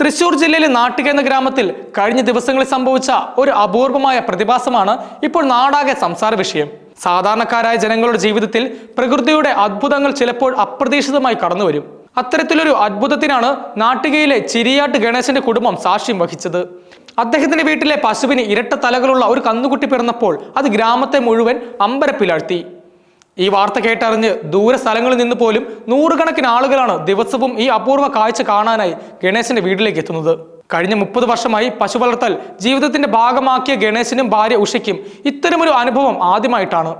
തൃശൂർ ജില്ലയിലെ നാട്ടിക എന്ന ഗ്രാമത്തിൽ കഴിഞ്ഞ ദിവസങ്ങളിൽ സംഭവിച്ച ഒരു അപൂർവമായ പ്രതിഭാസമാണ് ഇപ്പോൾ നാടാകെ സംസാര വിഷയം. സാധാരണക്കാരായ ജനങ്ങളുടെ ജീവിതത്തിൽ പ്രകൃതിയുടെ അത്ഭുതങ്ങൾ ചിലപ്പോൾ അപ്രതീക്ഷിതമായി കടന്നുവരും. അത്തരത്തിലൊരു അത്ഭുതത്തിനാണ് നാട്ടികയിലെ ചിരിയാട്ട് ഗണേശന്റെ കുടുംബം സാക്ഷ്യം വഹിച്ചത്. അദ്ദേഹത്തിന്റെ വീട്ടിലെ പശുവിന് ഇരട്ട തലകളുള്ള ഒരു കന്നുകുട്ടി പിറന്നപ്പോൾ അത് ഗ്രാമത്തെ മുഴുവൻ അമ്പരപ്പിലാഴ്ത്തി. ഈ വാർത്ത കേട്ടറിഞ്ഞ് ദൂര സ്ഥലങ്ങളിൽ നിന്ന് പോലും നൂറുകണക്കിന് ആളുകളാണ് ദിവസവും ഈ അപൂർവ കാഴ്ച കാണാനായി ഗണേശന്റെ വീട്ടിലേക്ക് എത്തുന്നത്. കഴിഞ്ഞ മുപ്പത് വർഷമായി പശു വളർത്തൽ ജീവിതത്തിന്റെ ഭാഗമാക്കിയ ഗണേശനും ഭാര്യ ഉഷയ്ക്കും ഇത്തരമൊരു അനുഭവം ആദ്യമായിട്ടാണ്.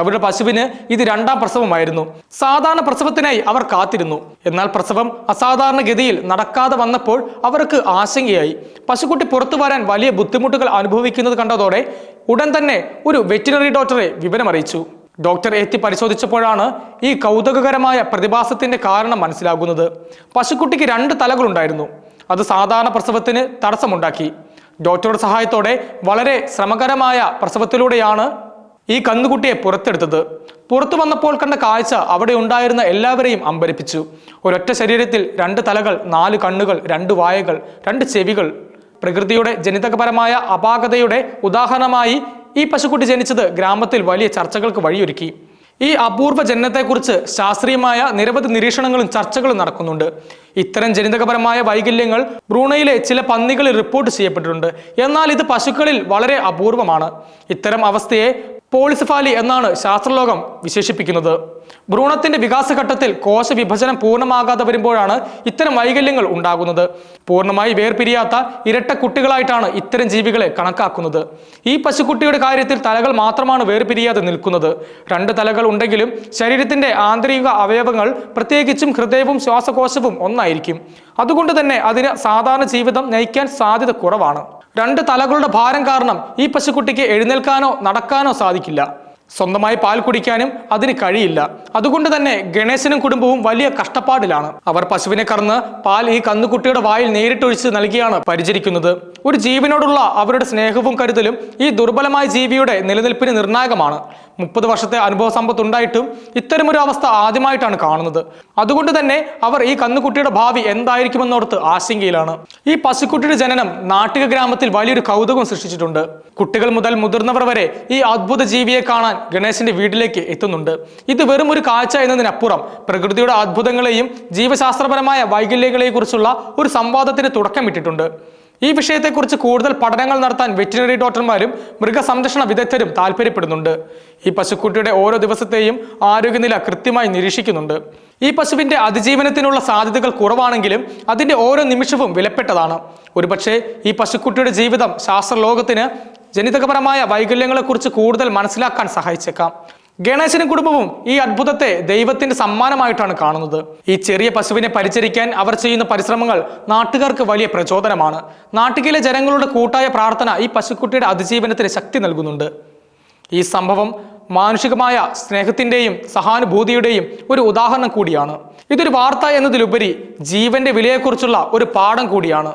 അവരുടെ പശുവിന് ഇത് രണ്ടാം പ്രസവമായിരുന്നു. സാധാരണ പ്രസവത്തിനായി അവർ കാത്തിരുന്നു. എന്നാൽ പ്രസവം അസാധാരണ ഗതിയിൽ നടക്കാതെ വന്നപ്പോൾ അവർക്ക് ആശങ്കയായി. പശുക്കുട്ടി പുറത്തു വരാൻ വലിയ ബുദ്ധിമുട്ടുകൾ അനുഭവിക്കുന്നത് കണ്ടതോടെ ഉടൻ തന്നെ ഒരു വെറ്റിനറി ഡോക്ടറെ വിവരമറിയിച്ചു. ഡോക്ടർ എത്തി പരിശോധിച്ചപ്പോഴാണ് ഈ കൗതുകകരമായ പ്രതിഭാസത്തിന്റെ കാരണം മനസ്സിലാകുന്നത്. പശുക്കുട്ടിക്ക് രണ്ട് തലകളുണ്ടായിരുന്നു. അത് സാധാരണ പ്രസവത്തിന് തടസ്സമുണ്ടാക്കി. ഡോക്ടറുടെ സഹായത്തോടെ വളരെ ശ്രമകരമായ പ്രസവത്തിലൂടെയാണ് ഈ കന്നുകുട്ടിയെ പുറത്തെടുത്തത്. പുറത്തു വന്നപ്പോൾ കണ്ട കാഴ്ച അവിടെ ഉണ്ടായിരുന്ന എല്ലാവരെയും അമ്പരിപ്പിച്ചു. ഒരൊറ്റ ശരീരത്തിൽ രണ്ട് തലകൾ നാല് കണ്ണുകൾ രണ്ട് വായകൾ രണ്ട് ചെവികൾ. പ്രകൃതിയുടെ ജനിതകപരമായ അപാകതയുടെ ഉദാഹരണമായി ഈ പശുക്കുട്ടി ജനിച്ചത് ഗ്രാമത്തിൽ വലിയ ചർച്ചകൾക്ക് വഴിയൊരുക്കി. ഈ അപൂർവ ജനനത്തെക്കുറിച്ച് ശാസ്ത്രീയമായ നിരവധി നിരീക്ഷണങ്ങളും ചർച്ചകളും നടക്കുന്നുണ്ട്. ഇത്തരം ജനിതകപരമായ വൈകല്യങ്ങൾ ബ്രൂണയിലെ ചില പന്നികളിൽ റിപ്പോർട്ട് ചെയ്യപ്പെട്ടിട്ടുണ്ട്. എന്നാൽ ഇത് പശുക്കളിൽ വളരെ അപൂർവമാണ്. ഇത്തരം അവസ്ഥയെ പോളിസിഫാലി എന്നാണ് ശാസ്ത്രലോകം വിശേഷിപ്പിക്കുന്നത്. ഭ്രൂണത്തിന്റെ വികാസഘട്ടത്തിൽ കോശ വിഭജനം പൂർണമാകാതെ വരുമ്പോഴാണ് ഇത്തരം വൈകല്യങ്ങൾ ഉണ്ടാകുന്നത്. പൂർണമായി വേർപിരിയാത്ത ഇരട്ട കുട്ടികളായിട്ടാണ് ഇത്തരം ജീവികളെ കണക്കാക്കുന്നത്. ഈ പശുക്കുട്ടിയുടെ കാര്യത്തിൽ തലകൾ മാത്രമാണ് വേർപിരിയാതെ നിൽക്കുന്നത്. രണ്ട് തലകൾ ഉണ്ടെങ്കിലും ശരീരത്തിന്റെ ആന്തരിക അവയവങ്ങൾ പ്രത്യേകിച്ചും ഹൃദയവും ശ്വാസകോശവും ഒന്നായിരിക്കും. അതുകൊണ്ട് തന്നെ അതിന് സാധാരണ ജീവിതം നയിക്കാൻ സാധ്യത കുറവാണ്. രണ്ട് തലകളുടെ ഭാരം കാരണം ഈ പശുക്കുട്ടിക്ക് എഴുന്നേൽക്കാനോ നടക്കാനോ സാധിക്കില്ല. സ്വന്തമായി പാൽ കുടിക്കാനും അതിന് കഴിയില്ല. അതുകൊണ്ട് തന്നെ ഗണേശനും കുടുംബവും വലിയ കഷ്ടപ്പാടിലാണ്. അവർ പശുവിനെ കറന്ന് പാൽ ഈ കന്നുകുട്ടിയുടെ വായിൽ നേരിട്ടൊഴിച്ച് നൽകിയാണ് പരിചരിക്കുന്നത്. ഒരു ജീവനോടുള്ള അവരുടെ സ്നേഹവും കരുതലും ഈ ദുർബലമായ ജീവിയുടെ നിലനിൽപ്പിന് നിർണായകമാണ്. മുപ്പത് വർഷത്തെ അനുഭവ സമ്പത്ത് ഉണ്ടായിട്ടും ഇത്തരമൊരു അവസ്ഥ ആദ്യമായിട്ടാണ് കാണുന്നത്. അതുകൊണ്ട് തന്നെ അവർ ഈ കന്നുകുട്ടിയുടെ ഭാവി എന്തായിരിക്കുമെന്നോർത്ത് ആശങ്കയിലാണ്. ഈ പശുക്കുട്ടിയുടെ ജനനം നാട്ടിക ഗ്രാമത്തിൽ വലിയൊരു കൗതുകം സൃഷ്ടിച്ചിട്ടുണ്ട്. കുട്ടികൾ മുതൽ മുതിർന്നവർ വരെ ഈ അത്ഭുത ജീവിയെ കാണാൻ ഗണേശന്റെ വീട്ടിലേക്ക് എത്തുന്നുണ്ട്. ഇത് വെറും ഒരു കാഴ്ച എന്നതിനപ്പുറം പ്രകൃതിയുടെ അത്ഭുതങ്ങളെയും ജീവശാസ്ത്രപരമായ വൈകല്യങ്ങളെയും കുറിച്ചുള്ള ഒരു സംവാദത്തിന് തുടക്കമിട്ടിട്ടുണ്ട്. ഈ വിഷയത്തെക്കുറിച്ച് കൂടുതൽ പഠനങ്ങൾ നടത്താൻ വെറ്റിനറി ഡോക്ടർമാരും മൃഗസംരക്ഷണ വിദഗ്ധരും താല്പര്യപ്പെടുന്നുണ്ട് ഈ പശുക്കുട്ടിയുടെ ഓരോ ദിവസത്തെയും ആരോഗ്യനില കൃത്യമായി നിരീക്ഷിക്കുന്നുണ്ട്. ഈ പശുവിന്റെ അതിജീവനത്തിനുള്ള സാധ്യതകൾ കുറവാണെങ്കിലും അതിന്റെ ഓരോ നിമിഷവും വിലപ്പെട്ടതാണ്. ഒരുപക്ഷെ ഈ പശുക്കുട്ടിയുടെ ജീവിതം ശാസ്ത്രലോകത്തിന് ജനിതകപരമായ വൈകല്യങ്ങളെക്കുറിച്ച് കൂടുതൽ മനസ്സിലാക്കാൻ സഹായിച്ചേക്കാം. ഗണേശനും കുടുംബവും ഈ അത്ഭുതത്തെ ദൈവത്തിന്റെ സമ്മാനമായിട്ടാണ് കാണുന്നത്. ഈ ചെറിയ പശുവിനെ പരിചരിക്കാൻ അവർ ചെയ്യുന്ന പരിശ്രമങ്ങൾ നാട്ടുകാർക്ക് വലിയ പ്രചോദനമാണ്. നാട്ടിലെ ജനങ്ങളുടെ കൂട്ടായ പ്രാർത്ഥന ഈ പശുക്കുട്ടിയുടെ അതിജീവനത്തിന് ശക്തി നൽകുന്നുണ്ട്. ഈ സംഭവം മാനുഷികമായ സ്നേഹത്തിന്റെയും സഹാനുഭൂതിയുടെയും ഒരു ഉദാഹരണം കൂടിയാണ്. ഇതൊരു വാർത്ത എന്നതിലുപരി ജീവന്റെ വിലയെക്കുറിച്ചുള്ള ഒരു പാഠം കൂടിയാണ്.